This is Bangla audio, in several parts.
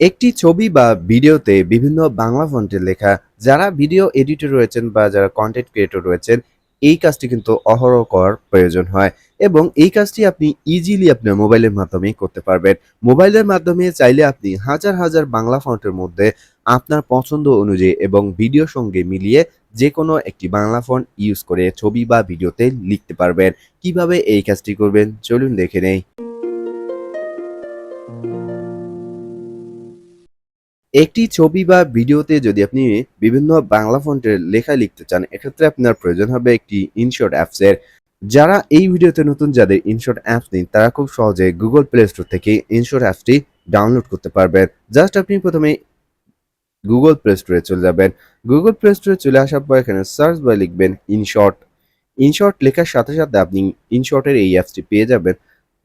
একটি ছবি বা ভিডিওতে বিভিন্ন বাংলা ফন্টের লেখা, যারা ভিডিও এডিটর রয়েছেন বা যারা কন্টেন্ট ক্রিয়েটর রয়েছেন, এই কাজটি কিন্তু অহরহ করার প্রয়োজন হয় এবং এই কাজটি আপনি ইজিলি আপনার মোবাইলের মাধ্যমে করতে পারবেন। মোবাইলের মাধ্যমে চাইলে আপনি হাজার হাজার বাংলা ফন্টের মধ্যে আপনার পছন্দ অনুযায়ী এবং ভিডিওর সঙ্গে মিলিয়ে যে কোনো একটি বাংলা ফন্ট ইউজ করে ছবি বা ভিডিওতে লিখতে পারবেন। কীভাবে এই কাজটি করবেন চলুন দেখে নেই। একটি ছবি বা ভিডিওতে যদি আপনি বিভিন্ন বাংলা ফন্টের লেখা লিখতে চান, এক্ষেত্রে আপনার প্রয়োজন হবে একটি ইনশর্ট অ্যাপসের যারা এই ভিডিওতে নতুন, যাদের ইনশর্ট অ্যাপস নেই, তারা খুব সহজে গুগল প্লে স্টোর থেকে ইনশর্ট অ্যাপসটি ডাউনলোড করতে পারবেন। জাস্ট আপনি প্রথমে গুগল প্লে স্টোরে চলে যাবেন। গুগল প্লে স্টোরে চলে আসার পর এখানে সার্চ বা লিখবেন ইনশর্ট ইনশর্ট লেখার সাথে সাথে আপনি ইনশর্টের এই অ্যাপসটি পেয়ে যাবেন।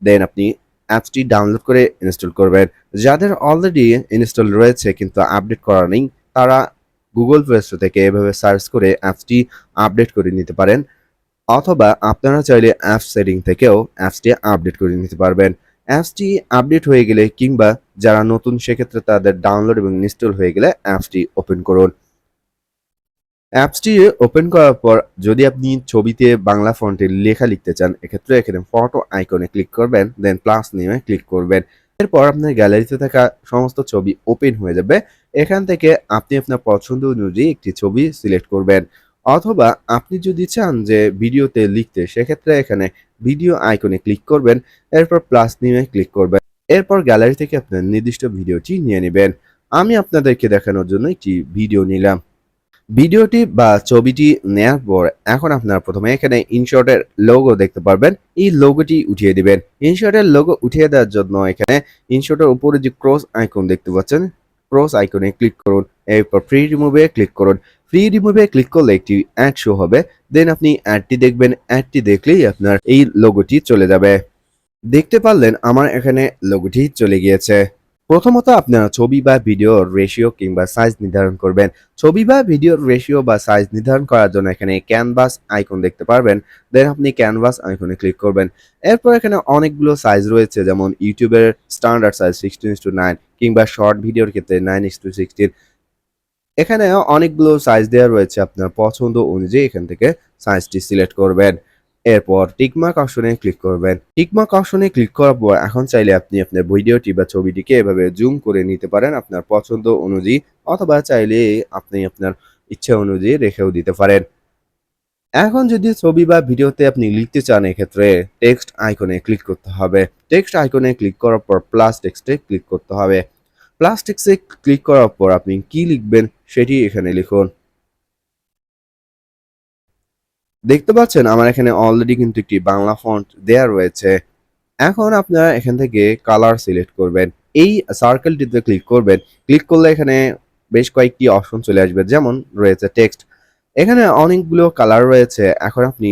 দেন আপনি অ্যাপসটি ডাউনলোড করে ইনস্টল করবেন। যাদের অলরেডি ইনস্টল রয়েছে কিন্তু আপডেট করা নেই, তারা গুগল প্লে স্টোর থেকে এভাবে সার্চ করে অ্যাপসটি আপডেট করে নিতে পারেন। অথবা আপনারা চাইলে অ্যাপ সেটিং থেকেও অ্যাপসটি আপডেট করে নিতে পারবেন। অ্যাপসটি আপডেট হয়ে গেলে কিংবা যারা নতুন, সেক্ষেত্রে তাদের ডাউনলোড এবং ইনস্টল হয়ে গেলে অ্যাপসটি ওপেন করুন। অ্যাপসটি ওপেন করার পর যদি আপনি ছবিতে বাংলা ফন্টে লেখা লিখতে চান, এক্ষেত্রে এখানে ফটো আইকনে ক্লিক করবেন দেন প্লাস নিয়ে ক্লিক করবেন। এরপর আপনার গ্যালারিতে থাকা সমস্ত ছবি ওপেন হয়ে যাবে। এখান থেকে আপনি আপনার পছন্দ অনুযায়ী একটি ছবি সিলেক্ট করবেন। অথবা আপনি যদি চান যে ভিডিওতে লিখতে, সেক্ষেত্রে এখানে ভিডিও আইকনে ক্লিক করবেন, এরপর প্লাস নিয়ে ক্লিক করবেন। এরপর গ্যালারি থেকে আপনার নির্দিষ্ট ভিডিওটি নিয়ে নেবেন। আমি আপনাদেরকে দেখানোর জন্য একটি ভিডিও নিলাম। ভিডিওটি বা ছবিটি নেওয়ার পর এখন আপনারা প্রথমে এখানে ইনশর্টের লোগো দেখতে পারবেন। এই লোগোটি উঠিয়ে দিবেন। ইনশর্টের লোগো উঠিয়ে দেওয়ার জন্য এখানে ইনশর্টের উপরে যে ক্রস আইকন দেখতে পাচ্ছেন ক্রস আইকনে ক্লিক করুন। এরপর ফ্রি রিমুভে ক্লিক করুন। ফ্রি রিমুভে ক্লিক করলে একটি অ্যাড শো হবে। দেন আপনি অ্যাডটি দেখবেন। অ্যাডটি দেখলেই আপনার এই লোগোটি চলে যাবে। দেখতে পারলেন আমার এখানে লোগোটি চলে গিয়েছে। প্রথমত আপনারা ছবি বা ভিডিওর রেশিও কিংবা সাইজ নির্ধারণ করবেন। ছবি বা ভিডিওর রেশিও বা সাইজ নির্ধারণ করার জন্য এখানে ক্যানভাস আইকন দেখতে পারবেন। দেন আপনি ক্যানভাস আইকনে ক্লিক করবেন। এরপর এখানে অনেকগুলো সাইজ রয়েছে, যেমন ইউটিউবের standard size sixteen to nine কিংবা শর্ট ভিডিওর ক্ষেত্রে নাইন টু সিক্সটিন এখানে অনেকগুলো সাইজ দেওয়া রয়েছে, আপনার পছন্দ অনুযায়ী এখান থেকে সাইজটি সিলেক্ট করবেন। এরপর টিকমার্ক অপশনে ক্লিক করবেন। টিকমার্ক অপশনে ক্লিক করার পর এখন চাইলে আপনি আপনার ভিডিওটি বা ছবিটিকে এভাবে জুম করে নিতে পারেন আপনার পছন্দ অনুযায়ী অথবা চাইলে আপনি আপনার ইচ্ছা অনুযায়ী রেখেও দিতে পারেন। এখন যদি ছবি বা ভিডিওতে আপনি লিখতে চান, এক্ষেত্রে টেক্সট আইকনে ক্লিক করতে হবে। টেক্সট আইকনে ক্লিক করার পর প্লাস টেক্সটে ক্লিক করতে হবে। প্লাস টেক্সটে ক্লিক করার পর আপনি কি লিখবেন, সেটি এখানে লিখুন। দেখতে পাচ্ছেন, আমার এখানে অলরেডি কিন্তু একটি বাংলা ফন্ট দেয়া রয়েছে। এখন আপনারা এখান থেকে কালার সিলেক্ট করবেন। এই সার্কেলটিতে ক্লিক করবেন। ক্লিক করলে এখানে বেশ কয়েকটি অপশন চলে আসবে, যেমন রয়েছে টেক্সট এখানে অনেকগুলো কালার রয়েছে। এখন আপনি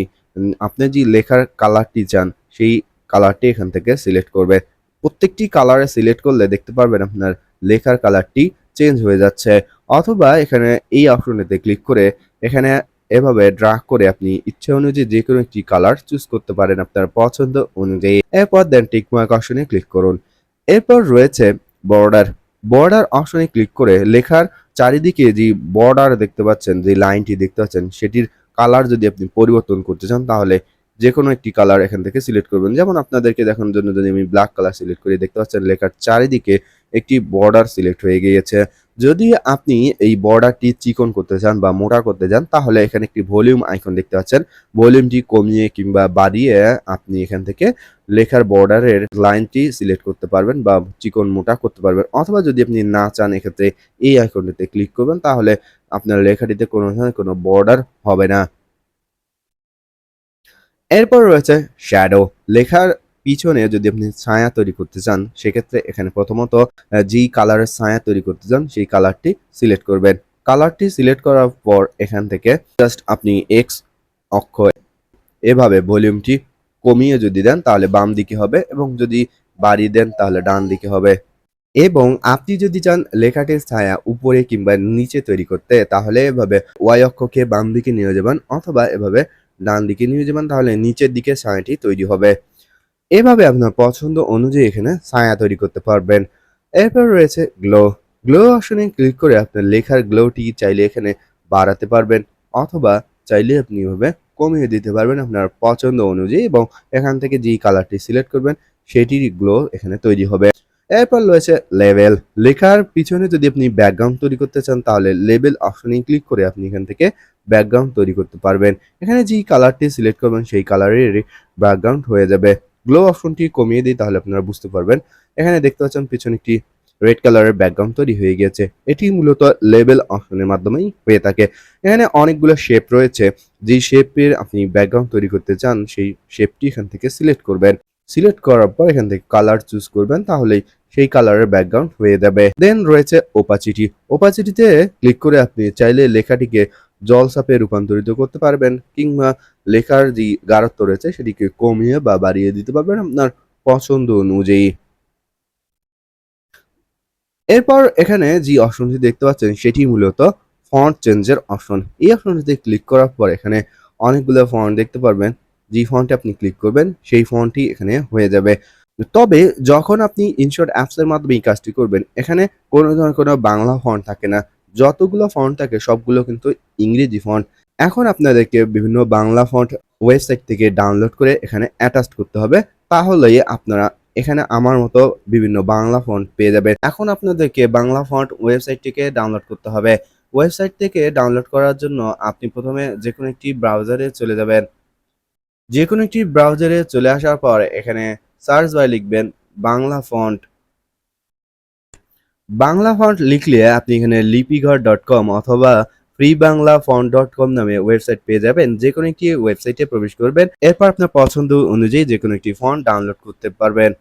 আপনি যে লেখার কালারটি চান, সেই কালারটি এখান থেকে সিলেক্ট করবেন। প্রত্যেকটি কালারে সিলেক্ট করলে দেখতে পারবেন আপনার লেখার কালারটি চেঞ্জ হয়ে যাচ্ছে। অথবা এখানে এই অপশনেতে ক্লিক করে এখানে এভাবে ড্রাগ করে আপনি ইচ্ছা অনুযায়ী যে কোনো একটি কালার চুজ করতে পারেন আপনার পছন্দ অনুযায়ী। এরপর দেন টিকমার্ক অপশনে ক্লিক করুন। এরপর রয়েছে বর্ডার বর্ডার অপশনে ক্লিক করে লেখার চারিদিকে যে বর্ডার দেখতে পাচ্ছেন, যে লাইনটি দেখতে পাচ্ছেন, সেটির কালার যদি আপনি পরিবর্তন করতে চান, তাহলে যে কোনো একটি কালার এখান থেকে সিলেক্ট করবেন। যেমন আপনাদেরকে দেখানোর জন্য যদি আমি ব্ল্যাক কালার সিলেক্ট করি, দেখতে পাচ্ছেন লেখার চারিদিকে একটি বর্ডার সিলেক্ট হয়ে গিয়েছে। যদি আপনি এই বর্ডারটি চিকন করতে চান বা মোটা করতে চান, তাহলে এখানে একটি ভলিউম আইকন দেখতে পাচ্ছেন। ভলিউমটি কমিয়ে কিংবা বাড়িয়ে আপনি এখান থেকে লেখার বর্ডারের লাইনটি সিলেক্ট করতে পারবেন বা চিকন মোটা করতে পারবেন। অথবা যদি আপনি না চান, এক্ষেত্রে এই আইকনটিতে ক্লিক করবেন, তাহলে আপনার লেখাটিতে কোনো কোনো বর্ডার হবে না। এরপর রয়েছে শ্যাডো লেখার পিছনে যদি আপনি ছায়া তৈরি করতে চান, সেক্ষেত্রে এখানে প্রথমত যেই কালারের ছায়া তৈরি করতে চান, সেই কালারটি সিলেক্ট করবেন। কালারটি সিলেক্ট করার পর এখান থেকে জাস্ট আপনি এক্স অক্ষ এভাবে ভলিউমটি কমিয়ে যদি দেন, তাহলে বাম দিকে হবে এবং যদি বাড়িয়ে দেন, তাহলে ডান দিকে হবে। এবং আপনি যদি চান লেখাটির ছায়া উপরে কিংবা নিচে তৈরি করতে, তাহলে এভাবে ওয়াই অক্ষকে বাম দিকে নিয়ে যাবেন অথবা এভাবে ডান দিকে নিয়ে যাবেন, তাহলে নিচের দিকে ছায়াটি তৈরি হবে। এভাবে আপনার পছন্দ অনুযায়ী এখানে ছায়া তৈরি করতে পারবেন। এরপর রয়েছে গ্লো গ্লো অপশনে ক্লিক করে আপনার লেখার গ্লোটি চাইলে এখানে বাড়াতে পারবেন অথবা চাইলে আপনি এভাবে কমিয়ে দিতে পারবেন আপনার পছন্দ অনুযায়ী এবং এখান থেকে যেই কালারটি সিলেক্ট করবেন সেটির গ্লো এখানে তৈরি হবে। এরপর রয়েছে লেভেল লেখার পিছনে যদি আপনি ব্যাকগ্রাউন্ড তৈরি করতে চান, তাহলে লেভেল অপশনে ক্লিক করে আপনি এখান থেকে ব্যাকগ্রাউন্ড তৈরি করতে পারবেন। এখানে যেই কালারটি সিলেক্ট করবেন, সেই কালারের ব্যাকগ্রাউন্ড হয়ে যাবে। গ্লো অপশনটি কমিয়ে দিই, তাহলে আপনারা বুঝতে পারবেন। এখানে দেখতে পাচ্ছেন পিছনে একটি রেড কালারের ব্যাকগ্রাউন্ড তৈরি হয়ে গিয়েছে। এটি মূলত লেভেল অপশনের মাধ্যমেই হয়ে থাকে। এখানে অনেকগুলো শেপ রয়েছে। যেই শেপের আপনি ব্যাকগ্রাউন্ড তৈরি করতে চান, সেই শেপটি এখান থেকে সিলেক্ট করবেন। সিলেক্ট করার পর এখান থেকে কালার চুজ করবেন, তাহলেই সেই কালারের ব্যাকগ্রাউন্ড হয়ে যাবে। দেন রয়েছে ওপাচিটি ওপাচিটিতে ক্লিক করে আপনি চাইলে লেখাটিকে জলসাপে রূপান্তরিত করতে পারবেন কিংবা লেখার যে গাঢ়ত্ব রয়েছে সেটিকে কমিয়ে বা বাড়িয়ে দিতে পারবেন আপনার পছন্দ অনুযায়ী। এরপর এখানে যে অপশনটি দেখতে পাচ্ছেন সেটি মূলত ফন্ট চেঞ্জের অপশন। এই অপশনটিতে ক্লিক করার পর এখানে অনেকগুলো ফন্ট দেখতে পারবেন। যে ফন্টে আপনি ক্লিক করবেন সেই ফন্টটি এখানে হয়ে যাবে। তবে যখন আপনি ইনশর্ট অ্যাপসের মাধ্যমে এই কাজটি করবেন, এখানে কোনো ধরনের কোনো বাংলা ফন্ট থাকে না। যতগুলো ফন্ট থাকে, সবগুলো কিন্তু ইংরেজি ফন্ট এখন আপনাদেরকে বিভিন্ন বাংলা ফন্ট ওয়েবসাইট থেকে ডাউনলোড করে এখানে অ্যাটাচ করতে হবে। তাহলেই আপনারা এখানে আমার মতো বিভিন্ন বাংলা ফন্ট পেয়ে যাবেন। এখন আপনাদেরকে বাংলা ফন্ট ওয়েবসাইট থেকে ডাউনলোড করতে হবে। ওয়েবসাইট থেকে ডাউনলোড করার জন্য আপনি প্রথমে যে কোনো একটি ব্রাউজারে চলে যাবেন। যে কোনো একটি ব্রাউজারে চলে আসার পর এখানে সার্চ বাই লিখবেন বাংলা ফন্ট বাংলা ফন্ট লিখলে আপনি এখানে লিপিঘর ডট কম অথবা free Bangla font dot com নামে ওয়েবসাইট পেয়ে যাবেন। যে কোনো একটি ওয়েবসাইটে প্রবেশ করবেন। এরপর আপনার পছন্দ অনুযায়ী যে কোনো একটি ফন্ট ডাউনলোড করতে পারবেন।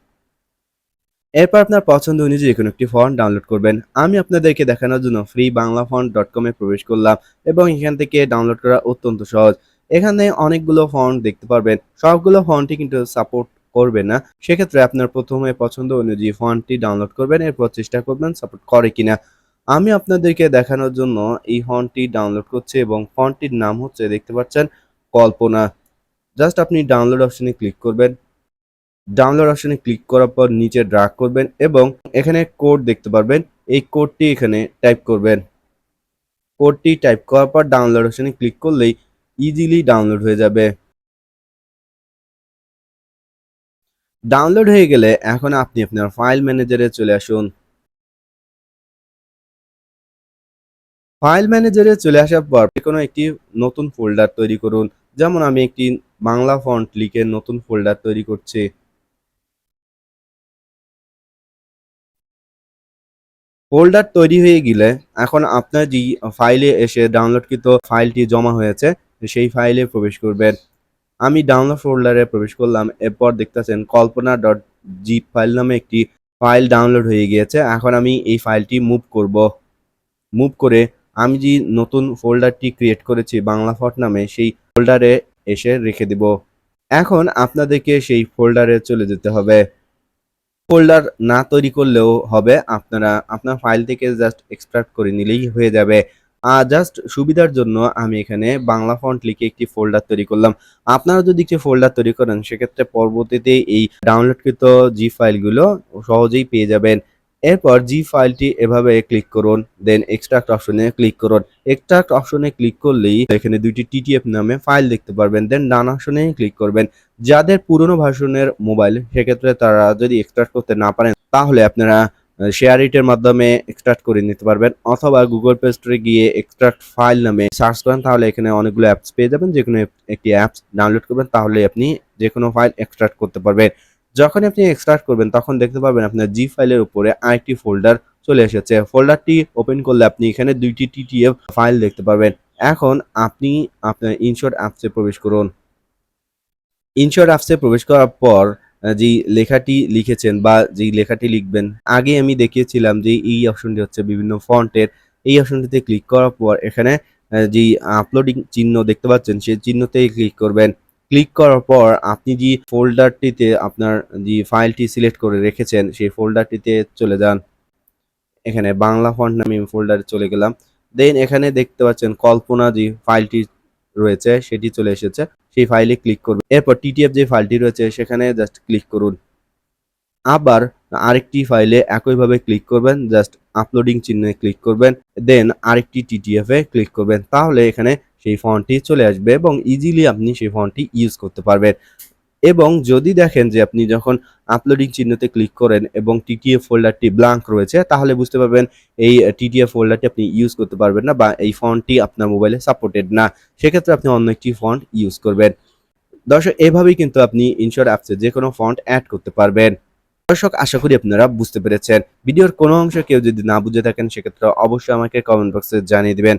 এরপর আপনার পছন্দ অনুযায়ী যে কোনো একটি ফন্ট ডাউনলোড করবেন। আমি আপনাদেরকে দেখানোর জন্য ফ্রি বাংলা ফন্ট ডট কমে প্রবেশ করলাম এবং এখান থেকে ডাউনলোড করা অত্যন্ত সহজ। এখানে অনেকগুলো ফন্ট দেখতে পারবেন। সবগুলো ফন্টই কিন্তু সাপোর্ট করবে না, সেক্ষেত্রে আপনার প্রথমে পছন্দ অনুযায়ী ফন্টটি ডাউনলোড করবেন, এরপর চেষ্টা করবেন সাপোর্ট করে কিনা। আমি আপনাদেরকে দেখানোর জন্য এই ফন্টটি ডাউনলোড করছি এবং ফন্টটির নাম হচ্ছে, দেখতে পাচ্ছেন, কল্পনা। জাস্ট আপনি ডাউনলোড অপশনে ক্লিক করবেন। ডাউনলোড অপশনে ক্লিক করার পর নিচে ড্রাগ করবেন এবং এখানে কোড দেখতে পারবেন, এই কোডটি এখানে টাইপ করবেন। কোডটি টাইপ করার পর ডাউনলোড অপশনে ক্লিক করলেই ইজিলি ডাউনলোড হয়ে যাবে। ডাউনলোড হয়ে গেলে এখন আপনি আপনার ফাইল ম্যানেজারে চলে আসুন। ফাইল ম্যানেজারে চলে আসার পর কোনো একটি নতুন ফোল্ডার তৈরি করুন। যেমন আমি একটি বাংলা ফন্ট লিখে নতুন ফোল্ডার তৈরি করছি। ফোল্ডার তৈরি হয়ে গেলে এখন আপনার যে ফাইলে এসে ডাউনলোডকৃত ফাইলটি জমা হয়েছে, সেই ফাইলে প্রবেশ করবেন। আমি ডাউনলোড ফোল্ডারে প্রবেশ করলাম, এরপর দেখতেছেন কল্পনা ডট জি ফাইল নামে একটি ফাইল ডাউনলোড হয়ে গিয়েছে। এখন আমি এই ফাইলটি মুভ করব। মুভ করে আমি যে নতুন ফোল্ডারটি ক্রিয়েট করেছি বাংলা ফট নামে, সেই ফোল্ডারে এসে রেখে দিব। এখন আপনাদেরকে সেই ফোল্ডারে চলে যেতে হবে। ফোল্ডার না তৈরি করলেও হবে, আপনারা, আপনার ফাইল থেকে জাস্ট এক্সট্রাক্ট করে নিলেই হয়ে যাবে। জাস্ট সুবিধার জন্য আমি এখানে বাংলা ফন্ট লিখে একটি ফোল্ডার তৈরি করলাম। আপনারা যদি একটি ফোল্ডার তৈরি করেন, সেক্ষেত্রে পরবর্তীতে এই ডাউনলোডকৃত জি ফাইলগুলো সহজেই পেয়ে যাবেন। এরপর জি ফাইলটি এভাবে ক্লিক করুন দেন এক্সট্রাক্ট অপশনে ক্লিক করুন। এক্সট্রাক্ট অপশনে ক্লিক করলেই এখানে দুইটি টিটিএফ নামে ফাইল দেখতে পারবেন দেন ডান অপশনে ক্লিক করবেন। যাদের পুরনো ভার্সনের মোবাইল সেক্ষেত্রে তারা যদি এক্সট্রাক্ট করতে না পারেন, তাহলে আপনারা শেয়ার ইটের মাধ্যমে এক্সট্রাক্ট করে নিতে পারবেন। অথবা গুগল প্লে স্টোরে গিয়ে এক্সট্রাক্ট ফাইল নামে সার্চ করেন, তাহলে এখানে অনেকগুলো অ্যাপস পেয়ে যাবেন। যে কোনো একটি অ্যাপস ডাউনলোড করবেন, তাহলে আপনি যে কোনো ফাইল এক্সট্রাক্ট করতে পারবেন। যখন আপনি এক্সট্রাক্ট করবেন, তখন দেখতে পাবেন আপনার জি ফাইলের উপরে আরেকটি ফোল্ডার চলে এসেছে। ফোল্ডারটি ওপেন করলে আপনি এখানে দুইটি টিটিএফ ফাইল দেখতে পারবেন। এখন আপনি আপনার ইনশর্ট অ্যাপসে প্রবেশ করুন। ইনশর্ট অ্যাপসে প্রবেশ করার পর যেই লেখাটি লিখেছেন বা যেই লেখাটি লিখবেন, আগে আমি দেখিয়েছিলাম যে এই অপশনটি হচ্ছে বিভিন্ন ফন্টের। এই অপশনটিতে ক্লিক করার পর এখানে যেই আপলোডিং চিহ্ন দেখতে পাচ্ছেন, সেই চিহ্নতে ক্লিক করবেন। ক্লিক করার পর আপনি যে ফোল্ডারটিতে আপনার যে ফাইলটি সিলেক্ট করে রেখেছেন, সেই ফোল্ডারটিতে চলে যান। এখানে বাংলা ফন্ট নামে ফোল্ডারে চলে গেলাম। দেন এখানে দেখতে পাচ্ছেন কল্পনা যে ফাইলটি রয়েছে, সেটি চলে এসেছে। সেই ফাইলে ক্লিক করবেন এরপর টিটিএফ যে ফাইলটি রয়েছে, সেখানে জাস্ট ক্লিক করুন। আবার আরেকটি ফাইলে একইভাবে ক্লিক করবেন জাস্ট আপলোডিং চিহ্নে ক্লিক করবেন দেন আরেকটি টিটিএফ এ ক্লিক করবেন। তাহলে এখানে সেই ফন্টটি চলে আসবে এবং ইজিলি আপনি সেই ফন্টটি ইউজ করতে পারবেন। এবং যদি দেখেন যে আপনি যখন আপলোডিং চিহ্নতে ক্লিক করেন এবং টিটিএফ ফোল্ডারটি ব্ল্যাঙ্ক রয়েছে, তাহলে বুঝতে পারবেন এই টিটিএফ ফোল্ডারটি আপনি ইউজ করতে পারবেন না বা এই ফন্টটি আপনার মোবাইলে সাপোর্টেড না। সেক্ষেত্রে আপনি অন্য একটি ফন্ট ইউজ করবেন। দর্শক, এভাবেই কিন্তু আপনি ইনশোর অ্যাপসে যে কোনো ফন্ট অ্যাড করতে পারবেন। দর্শক, আশা করি আপনারা বুঝতে পেরেছেন। ভিডিওর কোনো অংশ কেউ যদি না বুঝে থাকেন, সেক্ষেত্রে অবশ্যই আমাকে কমেন্ট বক্সে জানিয়ে দিবেন।